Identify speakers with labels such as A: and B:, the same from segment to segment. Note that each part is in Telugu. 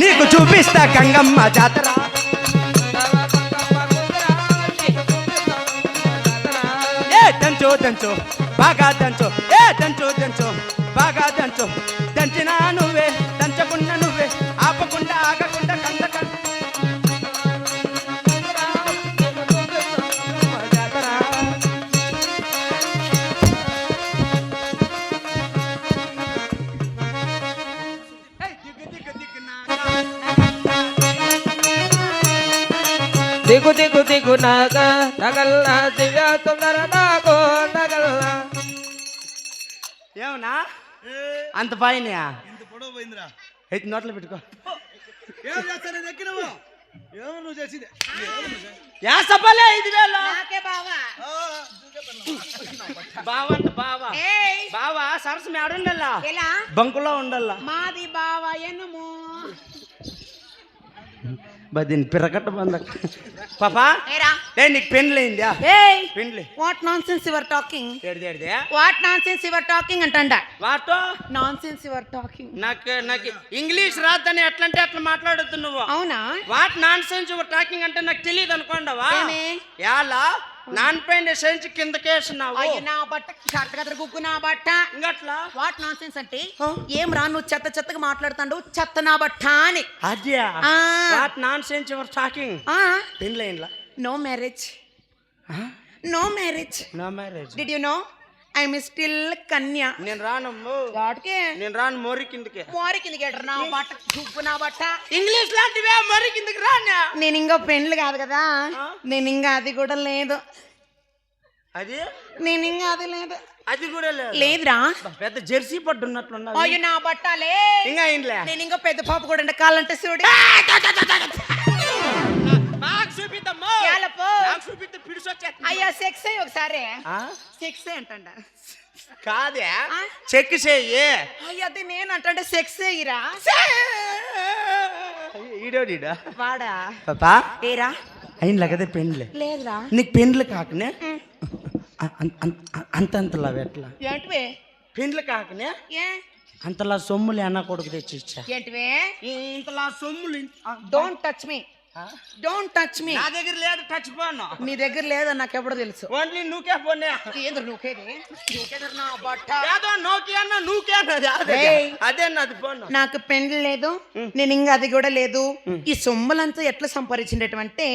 A: నీకు చూపిస్తా గంగమ్మ జాతర. ఏ దంచో దంచో బాగా దంచో ఏ దంచో దంచో బాగా దంచో.
B: దిగు దిగు దిగు నాగ నగల్ల దివ్య సుందర నాగో నగల్ల.
A: ఏమన్నా? అంత పైన
C: ఇంత పొడవు పోయిందిరా.
A: అయితే నోట్లో పెట్టుకో.
C: ఏం చేస్తాను నేను ఎక్కినవు? ఏమో నువ్వు చేసింది?
A: యా ఐదు వేలు.
D: నాకే బావా.
A: బావంట బావా
D: ఏయ్.
A: బావా సరస్సు మేడుండల్లా
D: ఎలా?
A: బంకులో ఉండల్లా
D: మాది బావా ఎనుము.
A: బదిని పిరకట్ట బంద. పాపా
D: ఏరా?
A: లే నీకు పెండ్లైందా పెండ్లి
D: what nonsense your talking what nonsense your talking అంటండ?
A: వాటో?
D: నాన్ సెన్స్ యువర్ టాకింగ్
A: నాకు నాకు ఇంగ్లీష్ రాదని ఎట్లంటే అట్లా మాట్లాడొద్దు నువ్వు.
D: అవునా?
A: What nonsense your talking అంటే నాకు తెలియదు అనుకోండవా
D: ఏమి?
A: నాన్ పెయింట్ సెన్స్ కిందకేసినావు
D: అయ్యో నా బట్ట షర్ట్ కదర గుగ్గు నా బట్ట.
A: ఇంకట్లా
D: వాట్ నాన్ సెన్స్ అంటే ఏం రా నువ్వు చెత్త చెత్తగా మాట్లాడుతాడు చెత్త నా బట్ట అని.
A: అదే?
D: ఆ.
A: What nonsense your talking? పెండ్లైన్లా
D: no marriage. No marriage.
A: నా marriage.
D: Did you know I'm still కన్యా.
A: నేను రానమ్ము
D: వాటికే.
A: నేను రాను మోరి కిందకి.
D: మోరి కిందకి ఎడరు నా బట్ట గుగ్గు నా బట్ట.
A: ఇంగ్లీష్ లాంటివే మోరి కిందకి రానా?
D: నేను ఇంకా పెండ్లు కాదు కదా? నేను ఇంకా అది కూడా లేదు.
A: అది?
D: నేను ఇంకా అది లేదు.
A: అది కూడా లేదు.
D: లేదురా.
A: పెద్ద జెర్సీ పట్టు ఉన్నట్లున్నది
D: అయ్యో నా బట్టలే
A: ఇంకా
D: నేను ఇంకా పెద్ద పాప కూడా ఉండే కాలంటే చూడు
A: చూపిద్దమ్మా చూపిద్ద పిడిసొచ్చేస్తా
D: అయ్యా సెక్స్ అయ్యి ఒకసారి.
A: ఆ?
D: సెక్స్ అంటండ.
A: కాదే? చెక్ చెయ్యి
D: అయ్యా అది నేను అంటంటే సెక్స్ అయ్యిరా.
A: ఈడోడీడా
D: వాడా?
A: పాపా?
D: ఏరా?
A: అయిన కదే పెండ్లే.
D: లేదురా.
A: నీకు పెండ్లు కాకనే? అ- అం- అం- అంతంతలా ఎట్లా?
D: ఏంటివే?
A: పెండ్లు కాకనే?
D: ఏ?
A: అంతలా సొమ్ములు అన్న కొడుకు తెచ్చి ఇచ్చా
D: ఏంటివే
A: ఇంతలా సొమ్ములు
D: don't touch me? Don't touch me
A: నా దగ్గర లేదు టచ్ పోను
D: నీ దగ్గర లేదని నాకు ఎప్పుడు తెలుసు.
A: ఓన్లీ నువ్వుకే పోనే
D: ఏంద్ర నువ్వుకేది నువ్వుకేది నా బట్ట.
A: ఏదో నోకి అన్న నువ్వుకే అన్నది. అదే నాది పోను
D: నాకు పెండ్లి లేదు నేను ఇంకా అది కూడా లేదు. ఈ సొమ్ములంతా ఎట్లా సంపాదించినటువంటి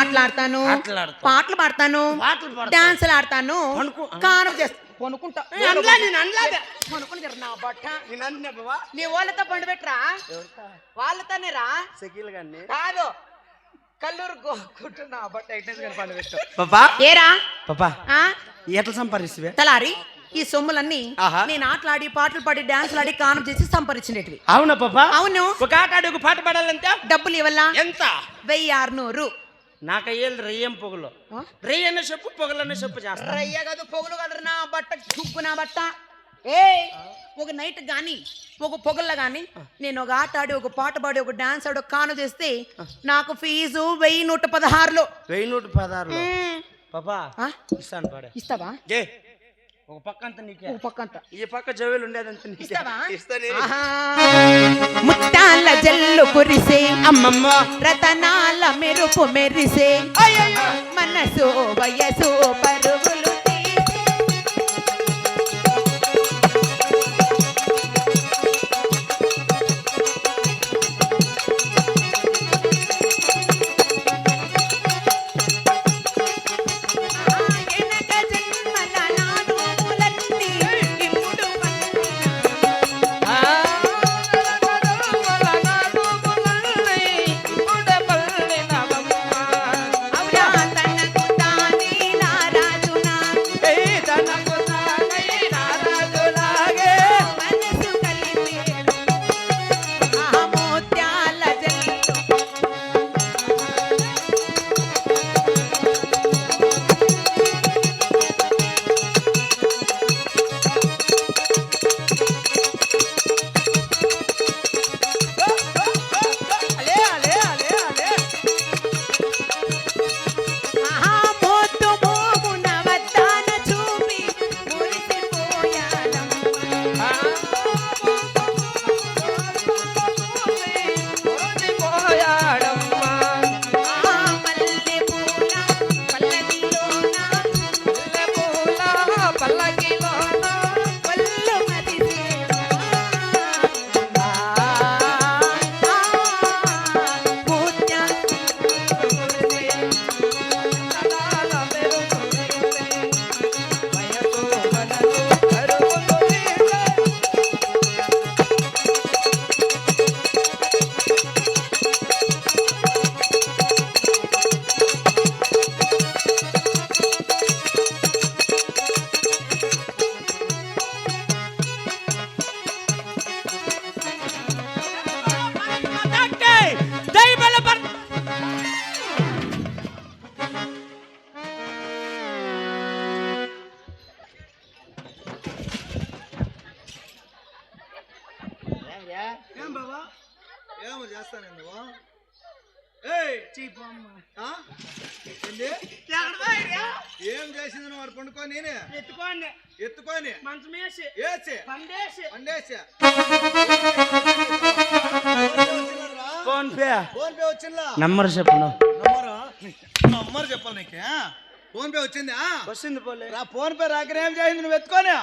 D: ఆటలాడతాను
A: ఆటలాడతావు.
D: పాటలు పాడతాను. డాన్సులు ఆడతాను. కారం చేస్తా కొనుక్కుంటా.
A: నేను అనలాదే.
D: కొనుక్కుని నా బట్ట.
A: నేను అన్నే బావా.
D: నీ వాళ్ళతో పండు పెట్టరా? వాళ్ళతోనే రా.
A: సెకీలు కానీ
D: కాదు. కల్లూరు కొట్టు నా బట్ట అయితే పండు పెట్టు.
A: పాపా
D: ఏరా?
A: పాపా
D: ఆ?
A: ఎట్లా సంపాదిస్తువే?
D: తలారి ఈ సొమ్ములన్నీ
A: ఆహా.
D: నేను ఆటలాడి పాటలు పాడి డాన్సులు ఆడి కానం చేసి సంపాదించినటివి.
A: అవునా పాపా
D: అవును.
A: ఒక ఆట ఆడి ఒక పాట పాడాలంటే?
D: డబ్బులు ఇవ్వాలా?
A: ఎంత?
D: వెయ్యి ఆరునూరు.
A: అయ్యేది రెయ్యం పొగలు. రెయ్యన్న చెప్పు పొగలన్న చెప్పు చేస్తా.
D: రయ్య కాదు పొగలు కాదు నా బట్ట చుక్కు నా బట్ట. ఏ ఒక నైట్ గాని ఒక పొగల్లో గాని నేను ఒక ఆట ఆడి ఒక పాట పాడి ఒక డాన్స్ ఆడి ఒక కాను చేస్తే నాకు ఫీజు వెయ్యి నూట పదహారులో.
A: వెయ్యి నూట పదహారులో. పాపా? ఇస్తాను పాడే.
D: ఇస్తావా?
A: ఏ ఒక పక్క అంతా నీకే.
D: ఒక పక్క అంతా
A: ఈ పక్క జవేలు ఉండేదంత నీకే.
D: ఇస్తావా?
A: ఇస్తానే.
D: ముత్తాల జల్లు కురిసే
A: అమ్మమ్మ
D: రతనాల మెరుపు మెరిసే. మనసు వయసు పరుగులు
C: ఏం చేసింది నువ్వు వాడు పండుకో నేనే?
A: ఎత్తుకోండి.
C: ఎత్తుకొని?
A: మంచం వేసి. పండేసి.
C: పండేసి.
A: PhonePe.
C: ఫోన్ పే వచ్చిందా?
A: నంబర్ చెప్పను.
C: నంబరు? నంబర్ చెప్పాలి నీకు. ఫోన్ పే వచ్చిందా?
A: వస్తుంది పోలే.
C: రా ఫోన్ పే రాకనే ఏం చేసింది? నువ్వు ఎత్తుకొని?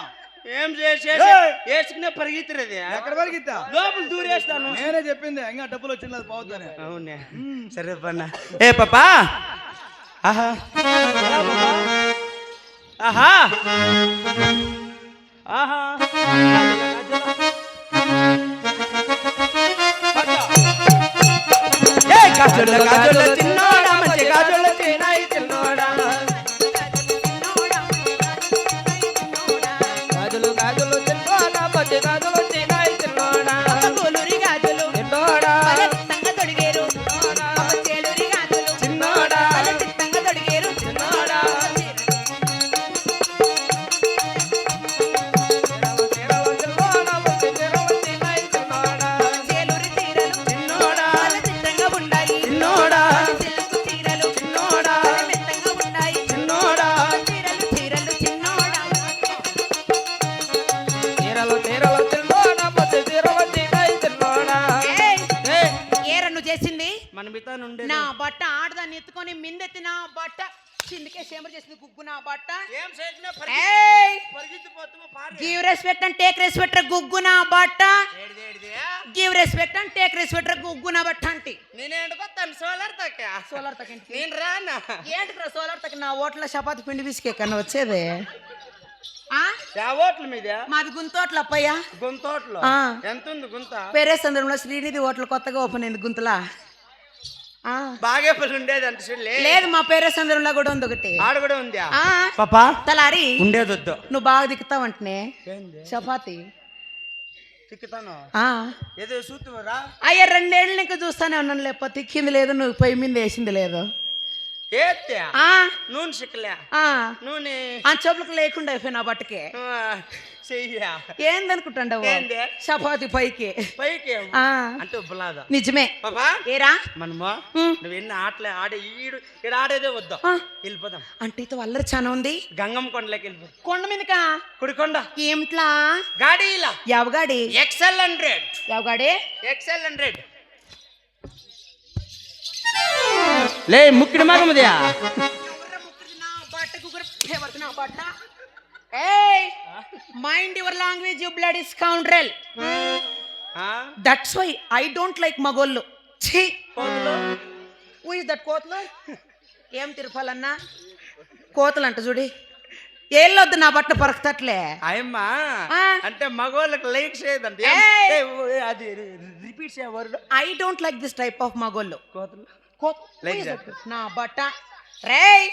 A: ఏం చేసి
C: ఏయ్!
A: వేసుకునే పరిగెత్తిరది
C: ఎక్కడ ఇద్దా
A: లోపల దూరేస్తాను.
C: నేనే చెప్పింది ఇంకా డబ్బులు వచ్చింది పోవద్దని.
A: అవునే. సరే పన్న. ఏ పాపా? ఆహా. ఆహా. ఆహా. ఏ గాజుల గాజుల చిన్నోడా మంచి గాజుల చిన్నాయి మన మిగతా నుండి
D: నా బట్ట ఆడదాన్ని ఎత్తుకొని మిందెత్తి నా బట్ట కిందకే సేమర్ చేసింది గుగ్గు నా బట్ట.
A: ఏం చేసినా
D: give respect and take respect Guggu నా బట్ట. Give respect and take respect Guggu నా బట్ట అంటే.
A: నేనేండుకొస్తాను సోలార్ తక్క
D: సోలార్ తగ్గింది
A: నేను రానా?
D: ఏంటి సోలార్ తగ్గి నా ఓట్ల చపాతి పిండి బిస్కే కన్నా వచ్చేది.
A: ఓట్ల మీద?
D: మాది గుంతోట్ల అప్పయ్య.
A: గుంతోట్లో. ఎంత ఉంది గుంత?
D: పేరే సందర్భంలో శ్రీనిధి హోటల్ కొత్తగా ఓపెన్ అయింది గుంతలా. ఆ.
A: బాగా పని ఉండేది చూడలే.
D: లేదు మా పేరే సందర్భంలో కూడా ఉంది ఒకటి.
A: ఆడ కూడా ఉందా?
D: ఆ.
A: పాపా?
D: తలారి.
A: ఉండేది వద్దు
D: నువ్వు బాగా దిక్కుతావంటనే.
A: ఏంది?
D: చపాతి.
A: తిక్కుతాను
D: ఆ.
A: ఏదో
D: అయ్యా రెండేళ్ళు నీకు చూస్తానే ఉన్నాను లేప తిక్కింది లేదు నువ్వు పొయ్యి మీద వేసింది లేదు.
A: నూనె సిక్కలే
D: ఆ
A: నూనె
D: ఆ చెప్పులకు లేకుండా అయిపోయినా బట్టకి ఏందనుకుంటాండవు
A: ఏంది?
D: చపాతి పైకి
A: పైకి అంటే ఉబ్బలాద
D: నిజమే
A: పాపా
D: ఏరా
A: మనము. నువ్వు ఎన్ని ఆటలే ఆడే ఈడు ఇక్కడ ఆడేదే వద్దు. వెళ్ళిపోదాం
D: అంటే ఇతో అల్లరి చాలా ఉంది
A: గంగమ్మ కొండలోకి వెళ్ళిపోదాం
D: కొండ మీదకా
A: కుడికొండ
D: ఏమిట్లా
A: గాడీలా
D: ఎవగాడి
A: ఎక్సెల్ హండ్రెడ్
D: ఎవగాడి
A: ఎక్సెల్ హండ్రెడ్ లే ముక్కిడి మగముదియా
D: mind your language you blood is control that's why I don't like మగోళ్ళు ఛీ. హూ ఇస్ దట్ కోతలు? ఏం తిరుపాలన్నా? కోతలు అంట చూడి. ఏళ్ళొద్దు నా బట్ట పరకతట్లే.
A: అయ్యమ్మా. అంటే మగవాళ్ళకి లైక్ చేయదండి. అది repeat చేయవరు
D: I don't like this type of మగోళ్ళు
A: కోతలు?
D: నా బట్ట. రేయ్!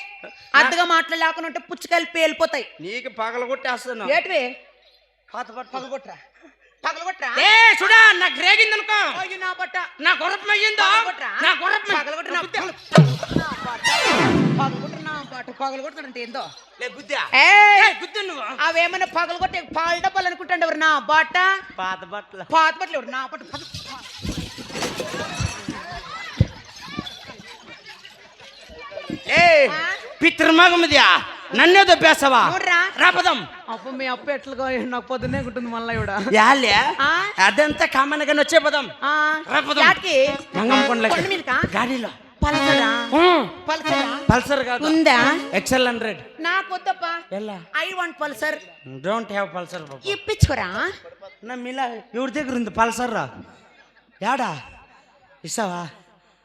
D: అద్దగా మాట్లాడలేకుండా పుచ్చకాయలు పేలిపోతాయి
A: నీకు పగల కొట్టేస్తాను
D: ఏటివి?
A: పాత పట్టు.
D: పగలగొట్రా పగలగొట్రా
A: ఏ చూడా నాకు రేగింది అనుకో.
D: అయ్యో నా బట్ట.
A: నా గుర్రపం అయ్యిందో నా గుర్రపం
D: పగలగొట్టు నా బట్ట పగలగొట్టు నా బట్ట. పగలగొట్టారంటే ఏందో?
A: లే బుద్ధా.
D: ఏయ్
A: గుద్దు నువ్వు.
D: అవేమైనా పగలగొట్టే పాల డబ్బాలు అనుకుంటాండి ఎవరు నా బట్ట?
A: పాత బట్టల.
D: పాత బట్టలు ఎవరు? నా బట్ట.
A: ఏ పితృమగముదియా నన్నే దొబ్బేస్తావా
D: చూడరా.
A: రాపదం
D: అప్పు మీ అప్పు ఎట్లుగా? నాకు పొద్దునే ఉంటుంది మళ్ళీ ఇవిడ
A: యాలే? అదంతా కామన్ గానే వచ్చే పదం.
D: ఆ,
A: రాపదం.
D: కొండ
A: కొండలకి? గాడిలో.
D: పల్సరా? పల్సరా?
A: పల్సర్ కాదు.
D: ఉందా?
A: ఎక్సెల్ హండ్రెడ్
D: నాకు వద్దప్పా
A: ఎలా?
D: I want Pulsar.
A: Don't have Pulsar బాబు.
D: ఇప్పించుకోరా?
A: నా మిలా ఎవరి దగ్గర ఉంది పల్సర్? రా యాడా? ఇస్తావా?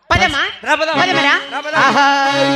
D: పదమా? పదమరా?